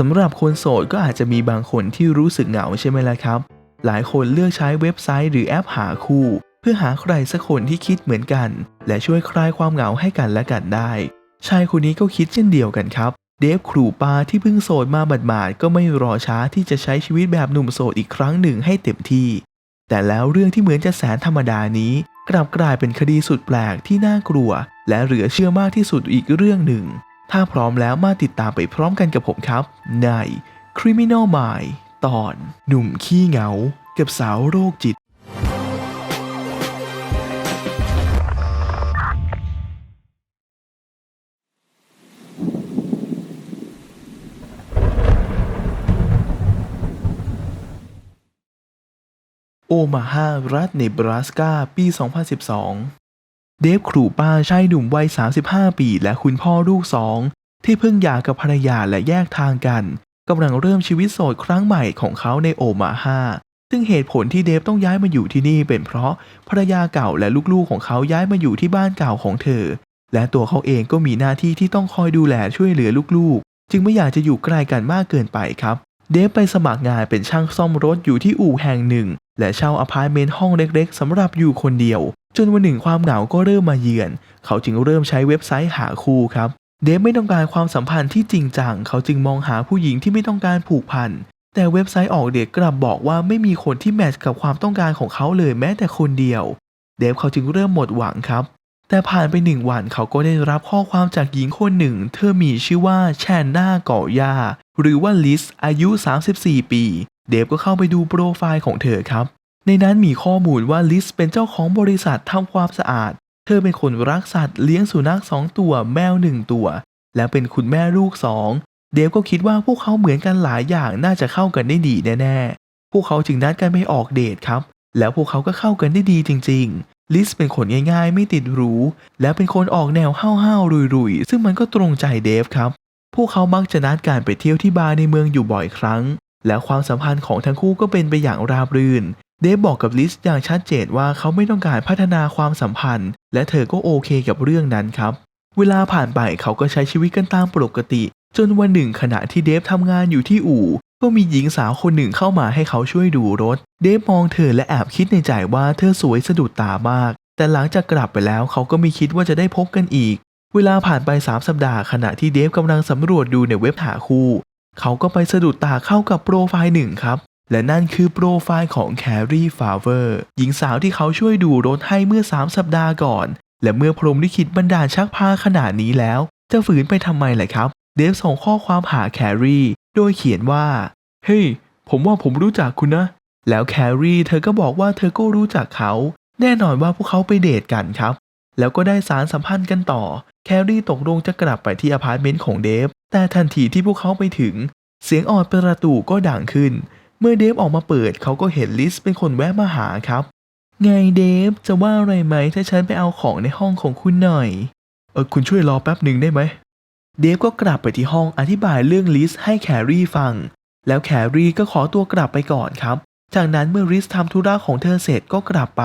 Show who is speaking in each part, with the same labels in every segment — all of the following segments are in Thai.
Speaker 1: สำหรับคนโสดก็อาจจะมีบางคนที่รู้สึกเหงาใช่ไหมล่ะครับ หลายคนเลือกใช้เว็บไซต์หรือแอปหาคู่ เพื่อหาใครสักคนที่คิดเหมือนกัน และช่วยคลายความเหงาให้กันและกันได้ ชายคนนี้ก็คิดเช่นเดียวกันครับ เดฟครูปาที่เพิ่งโสดมาหมาดๆก็ไม่รอช้าที่จะใช้ชีวิตแบบหนุ่มโสดอีกครั้งหนึ่งให้เต็มที่ แต่แล้วเรื่องที่เหมือนจะแสนธรรมดานี้ กลับกลายเป็นคดีสุดแปลกที่น่ากลัว และเหลือเชื่อมากที่สุดอีกเรื่องหนึ่ง ถ้าพร้อมแล้วมาติดตามไปพร้อมกันกับผมครับ ใน Criminal Mind ตอน หนุ่มขี้เหงา กับสาวโรคจิต โอมาฮารัฐเนบราสกา ปี 2012 เดฟครูป้าชายหนุ่มวัย 35 ปี และคุณพ่อลูกสอง ที่เพิ่งหย่ากับภรรยาและแยกทางกันกำลังเริ่มชีวิตโสดครั้งใหม่ของเขาในโอมาฮาซึ่งเหตุผลที่เดฟต้องย้ายมาอยู่ที่นี่เป็นเพราะภรรยาเก่าและลูกๆของเขาย้ายมาอยู่ที่บ้านเก่าของเธอ และตัวเขาเองก็มีหน้าที่ที่ต้องคอยดูแลช่วยเหลือลูกๆ จึงไม่อยากจะอยู่ใกล้กันมากเกินไปครับ เดฟไปสมัครงานเป็นช่างซ่อมรถอยู่ที่อู่แห่งหนึ่ง และเช่าอพาร์ตเมนต์ห้องเล็กๆสำหรับอยู่คนเดียว จนวันหนึ่งความเหงาก็เริ่มมาเยือน เขาจึงเริ่มใช้เว็บไซต์หาคู่ครับ เดฟไม่ต้องการความสัมพันธ์ที่จริงจัง เขาจึงมองหาผู้หญิงที่ไม่ต้องการผูกพัน แต่เว็บไซต์ออกเดทกลับบอกว่าไม่มีคนที่แมทช์กับความต้องการของเขาเลยแม้แต่คนเดียว เดฟเขาจึงเริ่มหมดหวังครับ แต่ผ่านไปหนึ่งวันเขาก็ได้รับข้อความจากหญิงคนหนึ่ง เธอมีชื่อว่าแชนนาก่อยาหรือว่าลิสอายุ 34 ปี เดฟก็เข้าไปดูโปรไฟล์ของเธอครับ ในนั้นมีข้อมูลว่าลิสเป็นเจ้าของบริษัททำความสะอาด เธอเป็นคนรักสัตว์เลี้ยงสุนัขสองตัวแมวหนึ่งตัว และเป็นคุณแม่ลูกสอง เดฟก็คิดว่าพวกเขาเหมือนกันหลายอย่างน่าจะเข้ากันได้ดีแน่ๆ พวกเขาจึงนัดกันไปออกเดทครับ แล้วพวกเขาก็เข้ากันได้ดีจริง ๆลิสเป็นคนง่ายๆ ไม่ติดหรู และเป็นคนออกแนวห้าวๆรุยๆ ซึ่งมันก็ตรงใจเดฟครับ พวกเขามักจะนัดการไปเที่ยวที่บาร์ในเมืองอยู่บ่อยครั้ง และความสัมพันธ์ของทั้งคู่ก็เป็นไปอย่างราบรื่น เดฟบอกกับลิสอย่างชัดเจนว่าเขาไม่ต้องการพัฒนาความสัมพันธ์ และเธอก็โอเคกับเรื่องนั้นครับ เวลาผ่านไปเขาก็ใช้ชีวิตกันตามปกติ จนวันหนึ่งขณะที่เดฟทำงานอยู่ที่อู่ ก็มีหญิงสาวคนหนึ่งเข้ามาให้เขาช่วยดูรถ เดฟมองเธอและแอบคิดในใจว่าเธอสวยสะดุดตามาก แต่หลังจากกลับไปแล้วเขาก็ไม่คิดว่าจะได้พบกันอีก เวลาผ่านไป 3 สัปดาห์ขณะที่เดฟกำลังสำรวจดูในเว็บหาคู่ เขาก็ไปสะดุดตาเข้ากับโปรไฟล์หนึ่งครับ และนั่นคือโปรไฟล์ของแครีฟาเวอร์หญิงสาวที่เขาช่วยดูรถให้เมื่อ 3 สัปดาห์ก่อน และเมื่อพรมลิขิตบันดาลชักพาขนาดนี้แล้ว จะฝืนไปทำไมล่ะครับ เดฟส่งข้อความหาแครีโดยเขียนว่า เฮ้ยผมว่าผมรู้จักคุณนะ แล้วแครีเธอก็บอกว่าเธอก็รู้จักเขา แน่นอนว่าพวกเขาไปเดทกันครับ แล้วก็ได้สารสัมพันธ์กันต่อ แครีตกลงจะกลับไปที่อพาร์ตเมนต์ของเดฟ แต่ทันทีที่พวกเขาไปถึง เสียงออดประตูก็ดังขึ้น เมื่อเดฟออกมาเปิดเขาก็เห็นลิสเป็นคนแวะมาหาครับ ไงเดฟจะว่าอะไรไหมถ้าฉันไปเอาของในห้องของคุณหน่อย เออคุณช่วยรอแป๊บหนึ่งได้ไหม เดฟก็กลับไปที่ห้องอธิบายเรื่องลิสให้แครี่ฟัง แล้วแครี่ก็ขอตัวกลับไปก่อนครับ จากนั้นเมื่อลิสทำธุระของเธอเสร็จก็กลับไป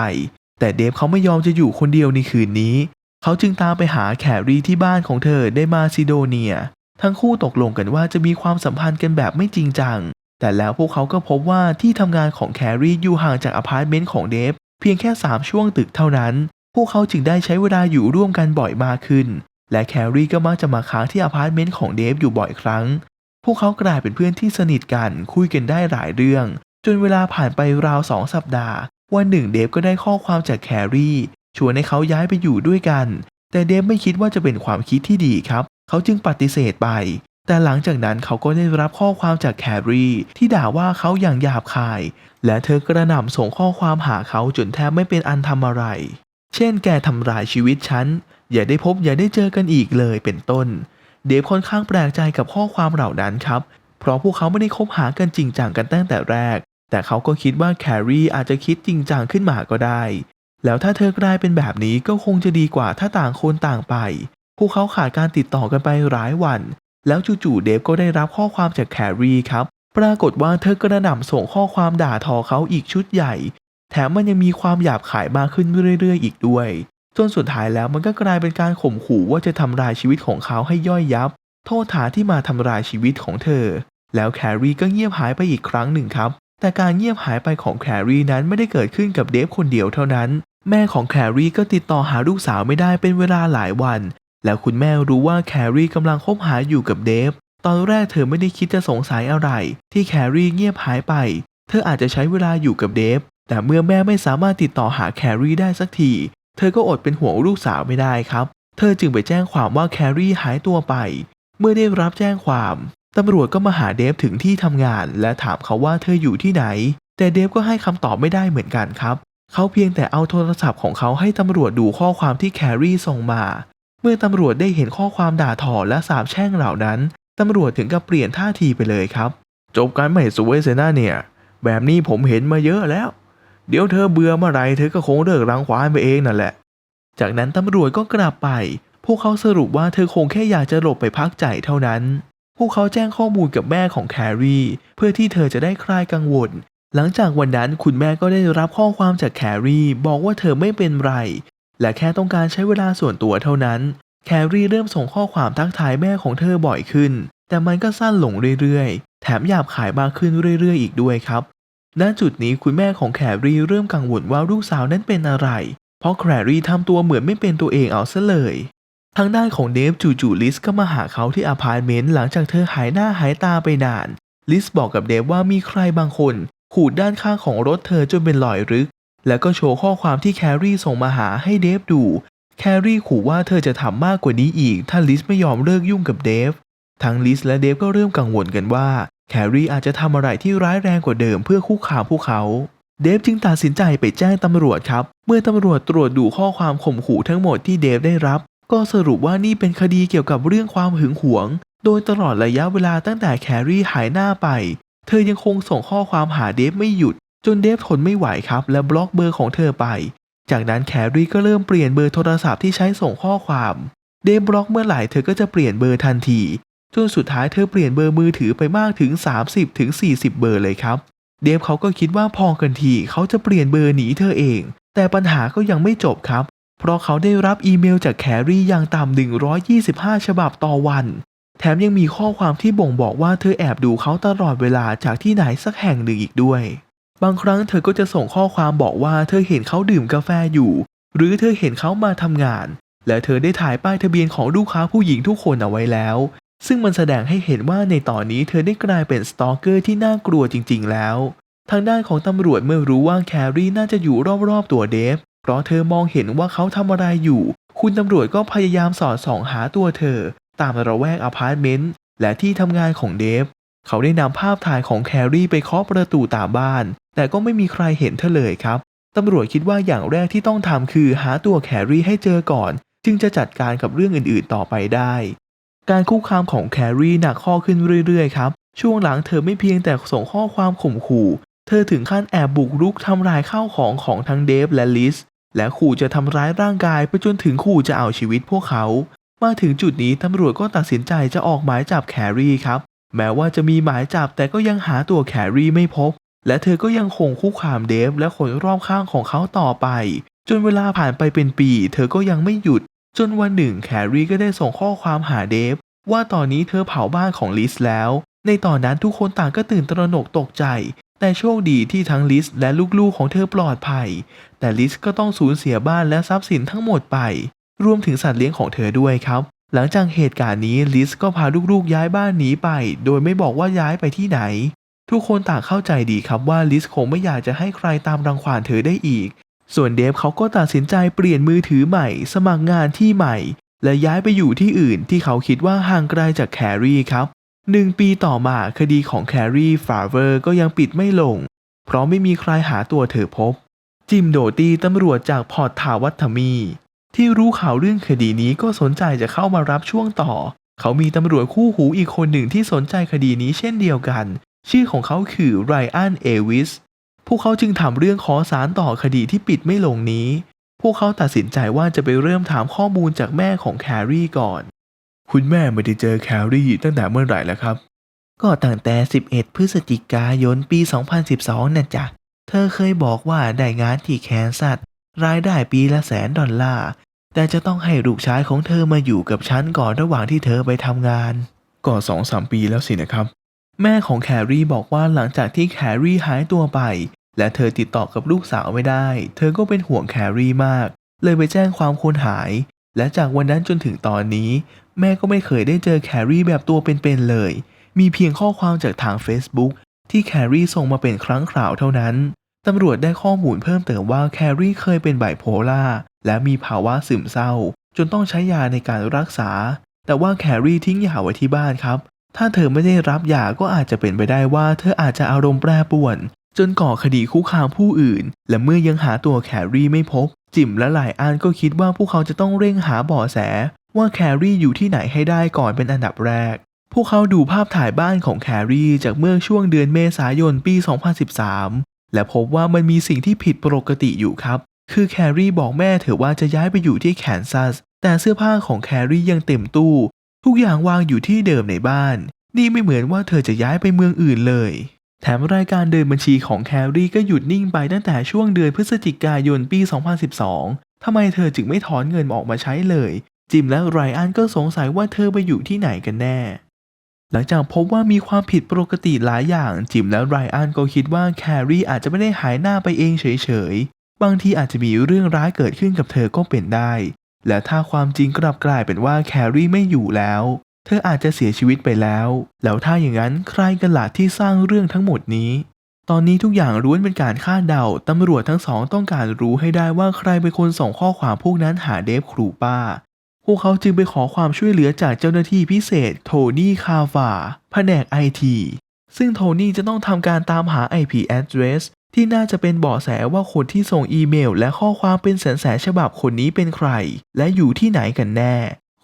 Speaker 1: แต่เดฟเขาไม่ยอมจะอยู่คนเดียวในคืนนี้ เขาจึงตามไปหาแครี่ที่บ้านของเธอในมาซิโดเนีย ทั้งคู่ตกลงกันว่าจะมีความสัมพันธ์กันแบบไม่จริงจัง แต่แล้วพวกเขาก็พบว่าที่ทำงานของแครี่อยู่ห่างจากอพาร์ตเมนต์ของเดฟเพียงแค่ 3 ช่วงตึกเท่านั้น พวกเขาจึงได้ใช้เวลาอยู่ร่วมกันบ่อยมากขึ้น และแครี่ก็มักจะมาค้างที่อพาร์ตเมนต์ของเดฟอยู่บ่อยครั้ง พวกเขากลายเป็นเพื่อนที่สนิทกันคุยกันได้หลายเรื่อง จนเวลาผ่านไปราวสองสัปดาห์ วันหนึ่งเดฟก็ได้ข้อความจากแครี่ชวนให้เขาย้ายไปอยู่ด้วยกัน แต่เดฟไม่คิดว่าจะเป็นความคิดที่ดีครับ เขาจึงปฏิเสธไป แต่หลังจากนั้นเขาก็ได้รับข้อความจากแครีที่ด่าว่าเขาอย่างหยาบคาย และเธอกระหน่ำส่งข้อความหาเขาจนแทบไม่เป็นอันทำอะไร เช่นแกทำลายชีวิตฉัน อย่าได้พบอย่าได้เจอกันอีกเลยเป็นต้น เดฟค่อนข้างแปลกใจกับข้อความเหล่านั้นครับ เพราะพวกเขาไม่ได้คบหากันจริงจังกันตั้งแต่แรก แต่เขาก็คิดว่าแครีอาจจะคิดจริงจังขึ้นมาก็ได้ แล้วถ้าเธอกลายเป็นแบบนี้ก็คงจะดีกว่าถ้าต่างคนต่างไป พวกเขาขาดการติดต่อกันไปหลายวัน แล้วจู่ๆเดฟก็ได้รับข้อความจากแครี่ครับ ปรากฏว่าเธอกระหน่ำส่งข้อความด่าทอเขาอีกชุดใหญ่ แถมมันยังมีความหยาบขายมากขึ้นเรื่อยๆ อีกด้วย จนสุดท้ายแล้วมันก็กลายเป็นการข่มขู่ว่าจะทำลายชีวิตของเขาให้ย่อยยับ โทษฐานที่มาทำลายชีวิตของเธอ แล้วแครี่ก็เงียบหายไปอีกครั้งหนึ่งครับ แต่การเงียบหายไปของแครี่นั้นไม่ได้เกิดขึ้นกับเดฟคนเดียวเท่านั้น แม่ของแครี่ก็ติดต่อหาลูกสาวไม่ได้เป็นเวลาหลายวัน แล้วคุณแม่รู้ว่าแครี่กำลังคบหาอยู่กับเดฟ ตอนแรกเธอไม่ได้คิดจะสงสัยอะไร ที่แครี่เงียบหายไป เธออาจจะใช้เวลาอยู่กับเดฟ แต่เมื่อแม่ไม่สามารถติดต่อหาแครี่ได้สักที เธอก็อดเป็นห่วงลูกสาวไม่ได้ครับ เธอจึงไปแจ้งความว่าแครี่หายตัวไป เมื่อได้รับแจ้งความตำรวจก็มาหาเดฟถึงที่ทำงาน และถามเขาว่าเธออยู่ที่ไหน แต่เดฟก็ให้คำตอบไม่ได้เหมือนกันครับ เขาเพียงแต่เอาโทรศัพท์ของเขาให้ตำรวจดูข้อความที่แครี่ส่งมา เมื่อตำรวจได้เห็นข้อความด่าทอและสาบแช่งเหล่านั้น ตำรวจถึงกับเปลี่ยนท่าทีไปเลยครับ จบการไม่สวยเซน่าเนี่ย แบบนี้ผมเห็นมาเยอะแล้ว เดี๋ยวเธอเบื่อเมื่อไรเธอก็คงเลิกรังควานไปเองนั่นแหละ จากนั้นตำรวจก็กลับไป พวกเขาสรุปว่าเธอคงแค่อยากจะหลบไปพักใจเท่านั้น พวกเขาแจ้งข้อมูลกับแม่ของแครี่เพื่อที่เธอจะได้คลายกังวลหลังจากวันนั้นคุณแม่ก็ได้รับข้อความจากแครี่บอกว่าเธอไม่เป็นไร และแค่ต้องการใช้เวลาส่วนตัวเท่านั้น แครี่เริ่มส่งข้อความทักทายแม่ของเธอบ่อยขึ้น แต่มันก็สั้นลงเรื่อยๆ แถมหยาบขายมากขึ้นเรื่อยๆ อีกด้วยครับณจุดนี้คุณแม่ของแครี่เริ่มกังวลว่าลูกสาวนั้นเป็นอะไร เพราะแครี่ทำตัวเหมือนไม่เป็นตัวเองเอาซะเลย ทางด้านของเดฟจู่ๆลิสก็มาหาเขาที่อพาร์ตเมนต์หลังจากเธอหายหน้าหายตาไปนาน ลิสบอกกับเดฟว่ามีใครบางคนขูดด้านข้างของรถเธอจนเป็นรอยรึก แล้วก็โชว์ข้อความที่แครี่ส่งมาหาให้เดฟดู แครี่ขู่ว่าเธอจะทำมากกว่านี้อีก ถ้าลิสไม่ยอมเลิกยุ่งกับเดฟ ทั้งลิสและเดฟก็เริ่มกังวลกันว่า แครี่อาจจะทำอะไรที่ร้ายแรงกว่าเดิมเพื่อคุกคามพวกเขา เดฟจึงตัดสินใจไปแจ้งตำรวจครับ เมื่อตำรวจตรวจดูข้อความข่มขู่ทั้งหมดที่เดฟได้รับ ก็สรุปว่านี่เป็นคดีเกี่ยวกับเรื่องความหึงหวง โดยตลอดระยะเวลาตั้งแต่แครี่หายหน้าไป เธอยังคงส่งข้อความหาเดฟไม่หยุด จนเดฟทนไม่ไหวครับและบล็อกเบอร์ของเธอไป จากนั้นแครี่ก็เริ่มเปลี่ยนเบอร์โทรศัพท์ที่ใช้ส่งข้อความ เดฟบล็อกเมื่อไหร่เธอก็จะเปลี่ยนเบอร์ทันที จนสุดท้ายเธอเปลี่ยนเบอร์มือถือไปมากถึง30ถึง40 เบอร์เลยครับ เดฟเขาก็คิดว่าพอกันทีเขาจะเปลี่ยนเบอร์หนีเธอเอง แต่ปัญหาก็ยังไม่จบครับ เพราะเขาได้รับอีเมลจากแครี่อย่างต่ำ125 ฉบับต่อวันแถมยังมีข้อความที่บ่งบอกว่าเธอแอบดูเขาตลอดเวลาจากที่ไหนสักแห่งหนึ่งอีกด้วย บางครั้งเธอก็จะส่งข้อความบอกว่าเธอเห็นเขาดื่มกาแฟอยู่ หรือเธอเห็นเขามาทำงาน และเธอได้ถ่ายป้ายทะเบียนของลูกค้าผู้หญิงทุกคนเอาไว้แล้ว ซึ่งมันแสดงให้เห็นว่าในตอนนี้เธอได้กลายเป็นสตอกเกอร์ที่น่ากลัวจริง ๆ แล้ว ทางด้านของตำรวจเมื่อรู้ว่าแครี่น่าจะอยู่รอบๆตัวเดฟ เพราะเธอมองเห็นว่าเขาทำอะไรอยู่ คุณตำรวจก็พยายามสอดส่องหาตัวเธอ ตามระแวกอพาร์ตเมนต์และที่ทำงานของเดฟ เขาได้นำภาพถ่ายของแครี่ไปเคาะประตูตามบ้าน แต่ก็ไม่มีใครเห็นเธอเลยครับตำรวจคิดว่าอย่างแรกที่ต้องทำคือหาตัวแครี่ให้เจอก่อน จึงจะจัดการกับเรื่องอื่นๆต่อไปได้ การคุกคามของแครี่หนักข้อขึ้นเรื่อยๆครับ ช่วงหลังเธอไม่เพียงแต่ส่งข้อความข่มขู่ เธอถึงขั้นแอบบุกรุกทำลายข้าวของของทั้งเดฟและลิส และขู่จะทำร้ายร่างกายไปจนถึงขู่จะเอาชีวิตพวกเขา มาถึงจุดนี้ตำรวจก็ตัดสินใจจะออกหมายจับแครี่ครับ แม้ว่าจะมีหมายจับแต่ก็ยังหาตัวแครี่ไม่พบ และเธอก็ยังคงคุกคามเดฟและคนรอบข้างของเขาต่อไป จนเวลาผ่านไปเป็นปี เธอก็ยังไม่หยุด จนวันหนึ่งแครี่ก็ได้ส่งข้อความหาเดฟ ว่าตอนนี้เธอเผาบ้านของลิสแล้ว ในตอนนั้นทุกคนต่างก็ตื่นตระหนกตกใจ แต่โชคดีที่ทั้งลิสและลูกๆของเธอปลอดภัย แต่ลิสก็ต้องสูญเสียบ้านและทรัพย์สินทั้งหมดไป รวมถึงสัตว์เลี้ยงของเธอด้วยครับ หลังจากเหตุการณ์นี้ลิสก็พาลูกๆย้ายบ้านหนีไป โดยไม่บอกว่าย้ายไปที่ไหน ทุกคนต่างเข้าใจดีครับว่าลิสคงไม่อยากจะให้ใครตามรังควานเธอได้อีก ส่วนเดฟเขาก็ตัดสินใจเปลี่ยนมือถือใหม่ สมัครงานที่ใหม่ และย้ายไปอยู่ที่อื่นที่เขาคิดว่าห่างไกลจากแครี่ครับหนึ่งปีต่อมาคดีของแครี่ฟาเวอร์ก็ยังปิดไม่ลง เพราะไม่มีใครหาตัวเธอพบ จิมโดตีตำรวจจากพอร์ตทาวัตมี ที่รู้ข่าวเรื่องคดีนี้ก็สนใจจะเข้ามารับช่วงต่อ เขามีตำรวจคู่หูอีกคนหนึ่งที่สนใจคดีนี้เช่นเดียวกัน ชื่อของเขาคือไรอันเอวิส พวกเขาจึงทำเรื่องขอสารต่อคดีที่ปิดไม่ลงนี้ พวกเขาตัดสินใจว่าจะไปเริ่มถามข้อมูลจากแม่ของแครี่ก่อน คุณแม่ไม่ได้เจอแครี่ตั้งแต่เมื่อไหร่แล้วครับ ก็ตั้งแต่ 11 พฤศจิกายนปี 2012 น่ะจ้ะ เธอเคยบอกว่าได้งานที่แคนซัส รายได้ปีละแสนดอลลาร์ แต่จะต้องให้ลูกชายของเธอมาอยู่กับฉันก่อนระหว่างที่เธอไปทำงาน ก็สองสามปีแล้วสินะครับ แม่ของแครี่บอกว่าหลังจากที่แครี่หายตัวไป และเธอติดต่อกับลูกสาวไม่ได้ เธอก็เป็นห่วงแครี่มาก เลยไปแจ้งความคนหาย และจากวันนั้นจนถึงตอนนี้ แม่ก็ไม่เคยได้เจอแครี่แบบตัวเป็นๆเลย มีเพียงข้อความจากทาง Facebook ที่แครี่ส่งมาเป็นครั้งคราวเท่านั้น ตำรวจได้ข้อมูลเพิ่มเติมว่าแครี่เคยเป็นไบโพล่าและมีภาวะซึมเศร้า จนต้องใช้ยาในการรักษา แต่ว่าแครี่ทิ้งยาไว้ที่บ้านครับ ถ้าเธอไม่ได้รับยาก็อาจจะเป็นไปได้ว่าเธออาจจะอารมณ์แปรปรวน จนก่อคดีคุกคามผู้อื่น และเมื่อยังหาตัวแครี่ไม่พบ จิมและหลายอันก็คิดว่าพวกเขาจะต้องเร่งหาเบาะแส ว่าแครี่อยู่ที่ไหนให้ได้ก่อนเป็นอันดับแรก พวกเขาดูภาพถ่ายบ้านของแครี่จากเมื่อช่วงเดือนเมษายนปี 2013 และพบว่ามันมีสิ่งที่ผิดปกติอยู่ครับ คือแครี่บอกแม่เธอว่าจะย้ายไปอยู่ที่แคนซัส แต่เสื้อผ้าของแครี่ยังเต็มตู้ ทุกอย่างวางอยู่ที่เดิมในบ้าน นี่ไม่เหมือนว่าเธอจะย้ายไปเมืองอื่นเลย แถมรายการเดินบัญชีของแครี่ก็หยุดนิ่งไปตั้งแต่ช่วงเดือนพฤศจิกายนปี 2012 ทำไมเธอจึงไม่ถอนเงินออกมาใช้เลย จิมและไรอันก็สงสัยว่าเธอไปอยู่ที่ไหนกันแน่ หลังจากพบว่ามีความผิดปกติหลายอย่างจิมและไรอันก็คิดว่าแครีอาจจะไม่ได้หายหน้าไปเองเฉยๆ บางทีอาจจะมีเรื่องร้ายเกิดขึ้นกับเธอก็เป็นได้ และถ้าความจริงกลับกลายเป็นว่าแครีไม่อยู่แล้ว เธออาจจะเสียชีวิตไปแล้ว แล้วถ้าอย่างนั้นใครกันล่ะที่สร้างเรื่องทั้งหมดนี้ ตอนนี้ทุกอย่างล้วนเป็นการคาดเดาตำรวจทั้งสองต้องการรู้ให้ได้ว่าใครเป็นคนส่งข้อความพวกนั้นหาเดฟครูป้า พวกเขาจึงไปขอความช่วยเหลือจากเจ้าหน้าที่พิเศษโทนี่คาฟาแผนกไอทีซึ่งโทนี่จะต้องทำการตามหา IP address ที่น่าจะเป็นเบาะแสว่าคนที่ส่งอีเมล และข้อความเป็นแสนแสนฉบับคนนี้เป็นใคร และอยู่ที่ไหนกันแน่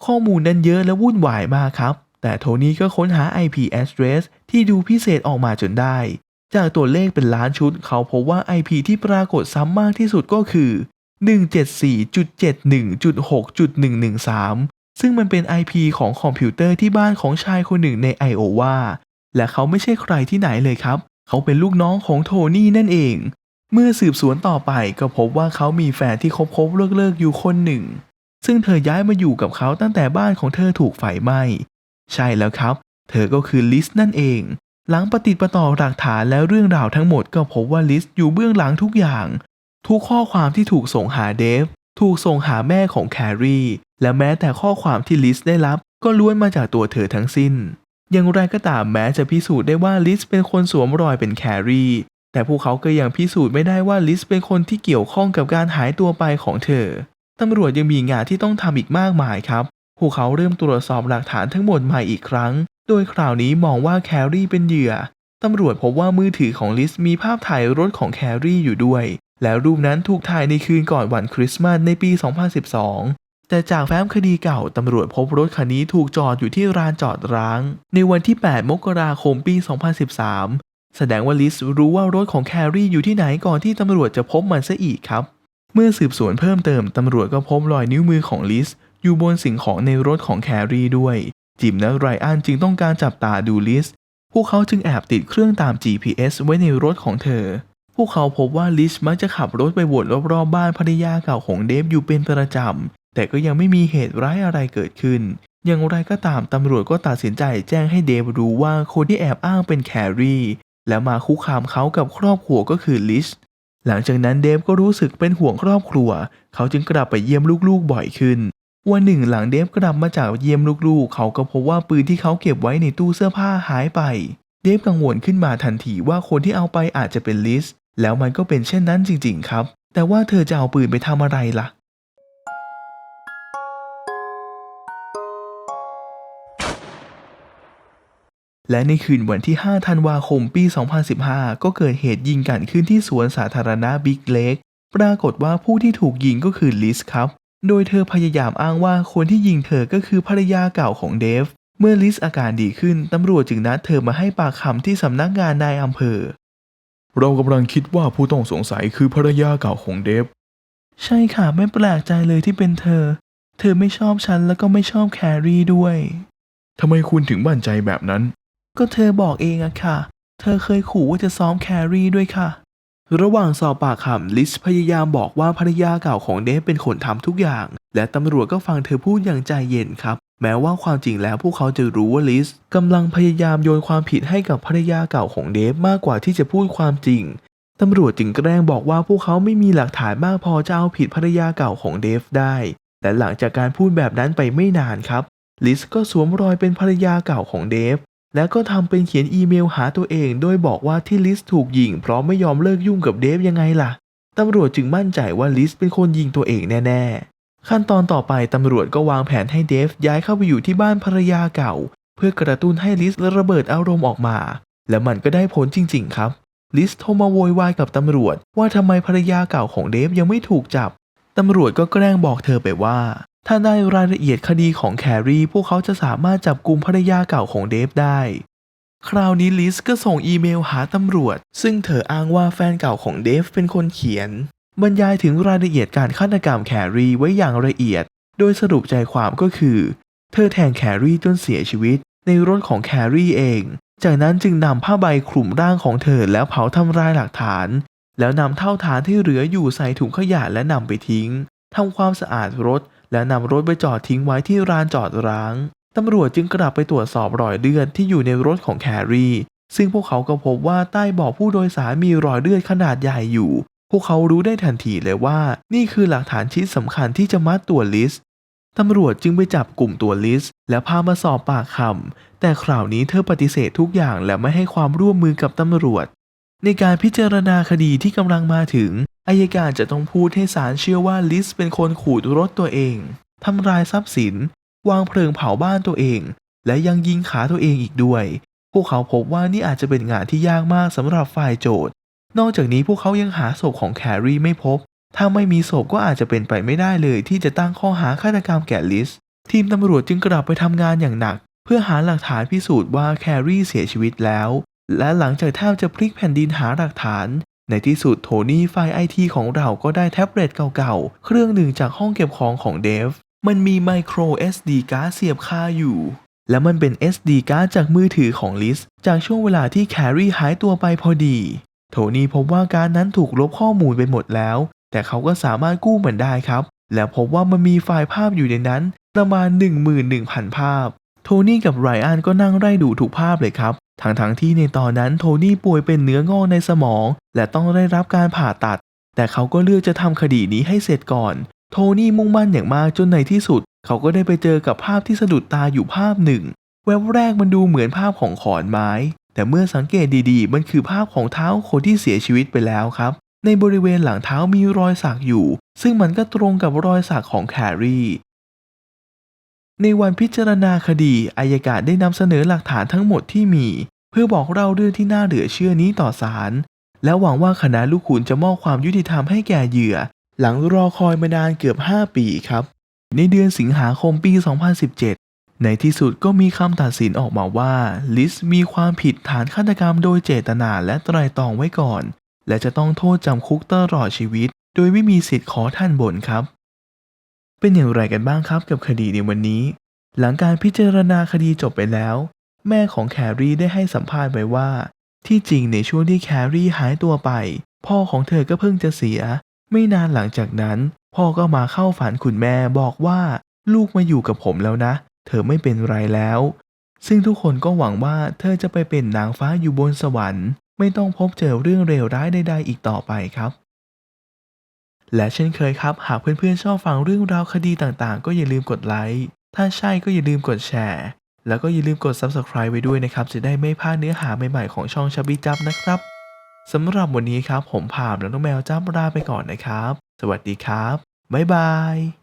Speaker 1: ข้อมูลนั้นเยอะและวุ่นวายมากครับ แต่โทนี่ก็ค้นหา IP address ที่ดูพิเศษออกมาจนได้ จากตัวเลขเป็นล้านชุด เขาพบว่า IP ที่ปรากฏซ้ำมากที่สุดก็คือ 174.71.6.113 ซึ่งมันเป็น IP ของคอมพิวเตอร์ที่บ้านของชายคนหนึ่งในไอโอวาและเขาไม่ใช่ใครที่ไหนเลยครับ เขาเป็นลูกน้องของโทนี่นั่นเอง เมื่อสืบสวนต่อไปก็พบว่าเขามีแฟนที่คบคบเลิกเลิกอยู่คนหนึ่ง ซึ่งเธอย้ายมาอยู่กับเขาตั้งแต่บ้านของเธอถูกไฟไหม้ ใช่แล้วครับ เธอก็คือลิสนั่นเอง หลังปฏิดประต่อหลักฐานแล้วเรื่องราวทั้งหมดก็พบว่าลิสอยู่เบื้องหลังทุกอย่าง ทุกข้อความที่ถูกส่งหาเดฟ ถูกส่งหาแม่ของแครี่และแม้แต่ข้อความที่ลิสได้รับ ก็ล้วนมาจากตัวเธอทั้งสิ้น อย่างไรก็ตามแม้จะพิสูจน์ได้ว่าลิสเป็นคนสวมรอยเป็นแครี่แต่พวกเขาก็ยังพิสูจน์ไม่ได้ว่าลิสเป็นคนที่เกี่ยวข้องกับการหายตัวไปของเธอ ตำรวจยังมีงานที่ต้องทำอีกมากมายครับ พวกเขาเริ่มตรวจสอบหลักฐานทั้งหมดใหม่อีกครั้ง โดยคราวนี้มองว่าแครี่เป็นเหยื่อ ตำรวจพบว่ามือถือของลิสมีภาพถ่ายรถของแครี่อยู่ด้วย แล้วรูปนั้นถูกถ่ายในคืนก่อนวันคริสต์มาสในปี 2012 แต่จากแฟ้มคดีเก่าตำรวจพบรถคันนี้ถูกจอดอยู่ที่ลานจอดร้าง ในวันที่ 8 มกราคมปี 2013 แสดงว่าลิสรู้ว่ารถของแครี่อยู่ที่ไหนก่อนที่ตำรวจจะพบมันซะอีกครับ เมื่อสืบสวนเพิ่มเติมตำรวจก็พบรอยนิ้วมือของลิสอยู่บนสิ่งของในรถของแครี่ด้วย จิมและไรอันจึงต้องการจับตาดูลิสพวกเขาจึงแอบติดเครื่องตาม GPS ไว้ในรถของเธอ พวกเขาพบว่าลิสมักจะขับรถไปวนรอบๆบ้านภรรยาเก่าของเดฟอยู่เป็นประจำ แต่ก็ยังไม่มีเหตุร้ายอะไรเกิดขึ้น อย่างไรก็ตามตำรวจก็ตัดสินใจแจ้งให้เดฟรู้ว่าคนที่แอบอ้างเป็นแครี่และมาคุกคามเขากับครอบครัวก็คือลิสหลังจากนั้นเดฟก็รู้สึกเป็นห่วงครอบครัว เขาจึงกลับไปเยี่ยมลูกๆบ่อยขึ้น วันหนึ่งหลังเดฟกลับมาจากเยี่ยมลูกๆ เขาก็พบว่าปืนที่เขาเก็บไว้ในตู้เสื้อผ้าหายไป เดฟกังวลขึ้นมาทันทีว่าคนที่เอาไปอาจจะเป็นลิส แล้วมันก็เป็นเช่นนั้นจริงๆครับ แต่ว่าเธอจะเอาปืนไปทำอะไรล่ะ และในคืนวันที่ 5 ธันวาคมปี 2015 ก็เกิดเหตุยิงกันขึ้นที่สวนสาธารณะบิ๊กเลกปรากฏว่าผู้ที่ถูกยิงก็คือลิสครับ โดยเธอพยายามอ้างว่าคนที่ยิงเธอก็คือภรรยาเก่าของเดฟ เมื่อลิสอาการดีขึ้น ตำรวจจึงนัดเธอมาให้ปากคำที่สำนักงานนายอำเภอ
Speaker 2: เรากำลังคิดว่าผู้ต้องสงสัยคือภรรยาเก่าของเดฟ
Speaker 1: ใช่ค่ะ ไม่แปลกใจเลยที่เป็นเธอ เธอไม่ชอบฉันแล้วก็ไม่ชอบแครี่ด้วย
Speaker 2: ทำไมคุณถึงมั่นใจแบบนั้น
Speaker 1: ก็เธอบอกเองอะค่ะ เธอเคยขู่ว่าจะซ้อมแครี่ด้วยค่ะ ระหว่างสอบปากคำลิสพยายามบอกว่าภรรยาเก่าของเดฟเป็นคนทำทุกอย่าง และตำรวจก็ฟังเธอพูดอย่างใจเย็นครับ แม้ว่าความจริงแล้วพวกเขาจะรู้ว่าลิสกำลังพยายามโยนความผิดให้กับภรรยาเก่าของเดฟมากกว่าที่จะพูดความจริงตำรวจจึงแกล้งบอกว่าพวกเขาไม่มีหลักฐานมากพอจะเอาผิดภรรยาเก่าของเดฟได้ แต่หลังจากการพูดแบบนั้นไปไม่นานครับ ลิสก็สวมรอยเป็นภรรยาเก่าของเดฟ แล้วก็ทำเป็นเขียนอีเมลหาตัวเอง โดยบอกว่าที่ลิสถูกยิงเพราะไม่ยอมเลิกยุ่งกับเดฟยังไงล่ะ ตำรวจจึงมั่นใจว่าลิสเป็นคนยิงตัวเองแน่ๆ ขั้นตอนต่อไปตำรวจก็วางแผนให้เดฟย้ายเข้าไปอยู่ที่บ้านภรรยาเก่า เพื่อกระตุ้นให้ลิสระเบิดอารมณ์ออกมา และมันก็ได้ผลจริง ๆ ครับลิสโทรมาโวยวายกับตำรวจ ว่าทำไมภรรยาเก่าของเดฟยังไม่ถูกจับ ตำรวจก็แกล้งบอกเธอไปว่า ถ้าได้รายละเอียดคดีของแครีพวกเขาจะสามารถจับกลุ่มภรรยาเก่าของเดฟได้ คราวนี้ลิสก็ส่งอีเมลหาตำรวจ ซึ่งเธออ้างว่าแฟนเก่าของเดฟเป็นคนเขียน บรรยายถึงรายละเอียดการฆาตกรรมแครีไว้อย่างละเอียด โดยสรุปใจความก็คือ เธอแทงแครีจนเสียชีวิต ในรถของแครีเอง จากนั้นจึงนำผ้าใบคลุมร่างของเธอแล้วเผาทำลายหลักฐาน แล้วนำเท่าฐานที่เหลืออยู่ใส่ถุงขยะและนำไปทิ้งทำความสะอาดรถ แล้วนำรถไปจอดทิ้งไว้ที่ลานจอดร้างตำรวจจึงกลับไปตรวจสอบรอยเลือดที่อยู่ในรถของแครีซึ่งพวกเขาก็พบว่าใต้เบาะผู้โดยสารมีรอยเลือดขนาดใหญ่อยู่ พวกเขารู้ได้ทันทีเลยว่า นี่คือหลักฐานชิ้นสำคัญที่จะมัดตัวลิสตำรวจจึงไปจับกลุ่มตัวลิสและพามาสอบปากคำแต่คราวนี้เธอปฏิเสธทุกอย่างและไม่ให้ความร่วมมือกับตำรวจ ในการพิจารณาคดีที่กำลังมาถึงอายการจะต้องพูดให้ศาลเชื่อว่าลิสเป็นคนขูดรถตัวเองทำลายทรัพย์สิน วางเพลิงเผาบ้านตัวเอง และยังยิงขาตัวเองอีกด้วย พวกเขาพบว่านี่อาจจะเป็นงานที่ยากมากสำหรับฝ่ายโจทย์ นอกจากนี้พวกเขายังหาศพของแครีไม่พบ ถ้าไม่มีศพก็อาจจะเป็นไปไม่ได้เลย ที่จะตั้งข้อหาฆาตกรรมแก่ลิส ทีมตำรวจจึงกลับไปทำงานอย่างหนัก เพื่อหาหลักฐานพิสูจน์ว่าแครีเสียชีวิตแล้ว และหลังจากแทบจะพลิกแผ่นดินหาหลักฐาน ในที่สุดโทนี่ฝ่ายไอทีของเราก็ได้แท็บเล็ตเก่าๆ เครื่องหนึ่งจากห้องเก็บของของเดฟ มันมีไมโคร SD การ์ดเสียบคาอยู่และมันเป็น SD การ์ดจากมือถือของลิส จากช่วงเวลาที่แครีหายตัวไปพอดี โทนี่พบว่าการนั้นถูกลบข้อมูลไปหมดแล้ว แต่เขาก็สามารถกู้มันได้ครับ และพบว่ามันมีไฟล์ภาพอยู่ในนั้น ประมาณ 11,000 ภาพ โทนี่กับไรอันก็นั่งไล่ดูทุกภาพเลยครับ ทั้งๆทที่ในตอนนั้นโทนี่ป่วยเป็นเนื้องอกในสมอง และต้องได้รับการผ่าตัด แต่เขาก็เลือกจะทำคดีนี้ให้เสร็จก่อน โทนี่มุ่งมั่นอย่างมากจนในที่สุด เขาก็ได้ไปเจอกับภาพที่สะดุดตาอยู่ภาพหนึ่ง แวบแรกมันดูเหมือนภาพของขอนไม้ แต่เมื่อสังเกตดีๆ มันคือภาพของเท้าคนที่เสียชีวิตไปแล้วครับ ในบริเวณหลังเท้ามีรอยสักอยู่ ซึ่งมันก็ตรงกับรอยสักของแครีในวันพิจารณาคดีอายการได้นำเสนอหลักฐานทั้งหมดที่มี เพื่อบอกเล่าเรื่องที่น่าเหลือเชื่อนี้ต่อศาลและหวังว่าคณะลูกขุนจะมอบความยุติธรรมให้แก่เหยื่อ หลังรอคอยมานานเกือบ 5 ปีครับ ในเดือนสิงหาคมปี 2017 ในที่สุดก็มีคำตัดสินออกมาว่าลิสมีความผิดฐานฆาตกรรมโดยเจตนาและไตร่ตรองไว้ก่อน และจะต้องโทษจำคุกตลอดชีวิต โดยไม่มีสิทธิ์ขอท่านบนครับ เป็นอย่างไรกันบ้างครับกับคดีในวันนี้ หลังการพิจารณาคดีจบไปแล้ว แม่ของแครีได้ให้สัมภาษณ์ไว้ว่า ที่จริงในช่วงที่แครีหายตัวไป พ่อของเธอก็เพิ่งจะเสีย ไม่นานหลังจากนั้น พ่อก็มาเข้าฝันคุณแม่บอกว่า ลูกมาอยู่กับผมแล้วนะเเธอไม่เป็นไรแล้ว ซึ่งทุกคนก็หวังว่าเธอจะไปเป็นนางฟ้าอยู่บนสวรรค์ ไม่ต้องพบเจอเรื่องเลวร้ายใดๆอีกต่อไปครับ และเช่นเคยครับ หากเพื่อนๆชอบฟังเรื่องราวคดีต่างๆ ก็อย่าลืมกดไลค์ถ้าใช่ก็อย่าลืมกดแชร์ แล้วก็อย่าลืมกด Subscribe ไว้ด้วยนะครับ จะได้ไม่พลาดเนื้อหาใหม่ๆของช่องชับบิจับนะครับสำหรับวันนี้ครับผมพามและน้องแมวจ้ำลาไปก่อนนะครับ สวัสดีครับ บ๊ายบาย